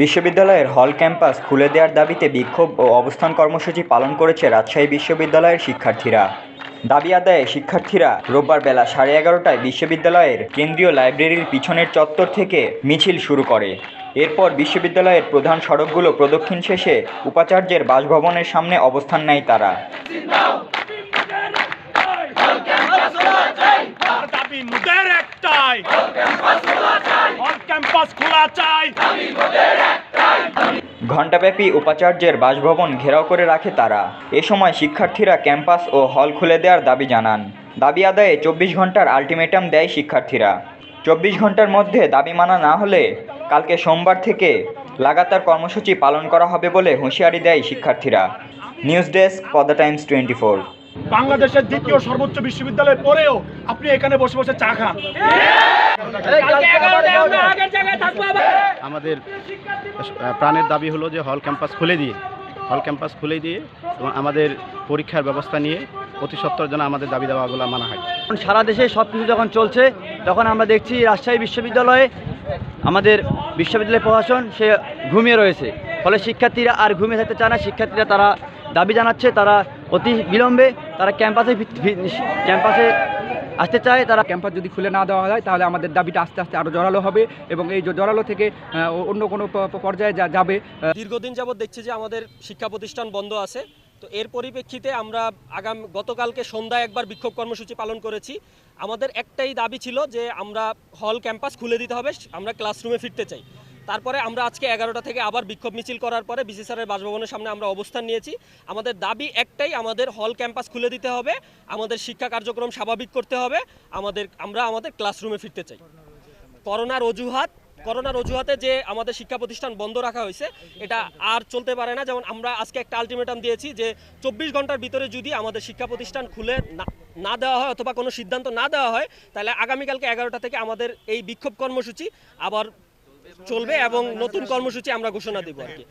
বিশ্ববিদ্যালয়ের হল ক্যাম্পাস খুলে দেওয়ার দাবিতে বিক্ষোভ ও অবস্থান কর্মসূচি পালন করেছে রাজশাহী বিশ্ববিদ্যালয়ের শিক্ষার্থীরা। দাবি আদায়ে শিক্ষার্থীরা রোববার বেলা সাড়ে এগারোটায় বিশ্ববিদ্যালয়ের কেন্দ্রীয় লাইব্রেরির পিছনের চত্বর থেকে মিছিল শুরু করে। এরপর বিশ্ববিদ্যালয়ের প্রধান সড়কগুলো প্রদক্ষিণ শেষে উপাচার্যের বাসভবনের সামনে অবস্থান নেয় তারা। একটাই খোলা চাই ঘণ্টাব্যাপী উপাচার্যের বাসভবন ঘেরাও করে রাখে তারা। এ সময় শিক্ষার্থীরা ক্যাম্পাস ও হল খুলে দেওয়ার দাবি জানান। দাবি আদায়ে চব্বিশ ঘণ্টার আলটিমেটাম দেয় শিক্ষার্থীরা। চব্বিশ ঘণ্টার মধ্যে দাবি মানা না হলে কালকে সোমবার থেকে লাগাতার কর্মসূচি পালন করা হবে বলে হুঁশিয়ারি দেয় শিক্ষার্থীরা। News desk Padma Times twenty four বাংলাদেশের দ্বিতীয় সর্বোচ্চ বিশ্ববিদ্যালয় পরেও আপনি এখানে বসে বসে চা খান। আমাদের প্রাণের দাবি হলো যে হল ক্যাম্পাস খুলে দিয়ে, হল ক্যাম্পাস খুলে দিয়ে এবং আমাদের পরীক্ষার ব্যবস্থা নিয়ে অতি সত্তর যেন আমাদের দাবি দাওয়াগুলো মানা হয়। সারা দেশে সব কিছু যখন চলছে, তখন আমরা দেখছি রাজশাহী বিশ্ববিদ্যালয়ে আমাদের বিশ্ববিদ্যালয় প্রশাসন সে ঘুমিয়ে রয়েছে। ফলে শিক্ষার্থীরা আর ঘুমিয়ে থাকতে চায় না, শিক্ষার্থীরা তারা দাবি জানাচ্ছে, তারা অতি বিলম্বে তারা ক্যাম্পাসে ক্যাম্পাসে আসতে চায়, তারা ক্যাম্পাস যদি খুলে না দেওয়া হয়, তাহলে আমাদের দাবিটা আস্তে আস্তে আরও জোরালো হবে এবং এই জ- জোরালো থেকে অন্য কোনো পর্যায়ে যাবে দীর্ঘদিন যাবৎ দেখছি যে আমাদের শিক্ষা প্রতিষ্ঠান বন্ধ আছে। তো এর পরিপ্রেক্ষিতে আমরা আগাম গতকালকে সন্ধ্যায় একবার বিক্ষোভ কর্মসূচি পালন করেছি। আমাদের একটাই দাবি ছিল যে আমরা হল ক্যাম্পাস খুলে দিতে হবে, আমরা ক্লাসরুমে ফিরতে চাই। তারপরে আমরা আজকে এগারোটা থেকে আবার বিক্ষোভ মিছিল করার পরে বিসি স্যারের বাসভবনের সামনে আমরা অবস্থান নিয়েছি। আমাদের দাবি একটাই, আমাদের হল ক্যাম্পাস খুলে দিতে হবে, আমাদের শিক্ষা কার্যক্রম স্বাভাবিক করতে হবে, আমাদের, আমরা আমাদের ক্লাসরুমে ফিরতে চাই। করোনার অজুহাত, করোনার অজুহাতে যে আমাদের শিক্ষা প্রতিষ্ঠান বন্ধ রাখা হয়েছে, এটা আর চলতে পারে না। যেমন আমরা আজকে একটা আলটিমেটাম দিয়েছি যে চব্বিশ ঘণ্টার ভিতরে যদি আমাদের শিক্ষা প্রতিষ্ঠান খুলে না দেওয়া হয় অথবা কোনো সিদ্ধান্ত না দেওয়া হয়, তাহলে আগামীকালকে এগারোটা থেকে আমাদের এই বিক্ষোভ কর্মসূচি আবার চলবে এবং নতুন কর্মসূচি আমরা ঘোষণা দেবো আর কি।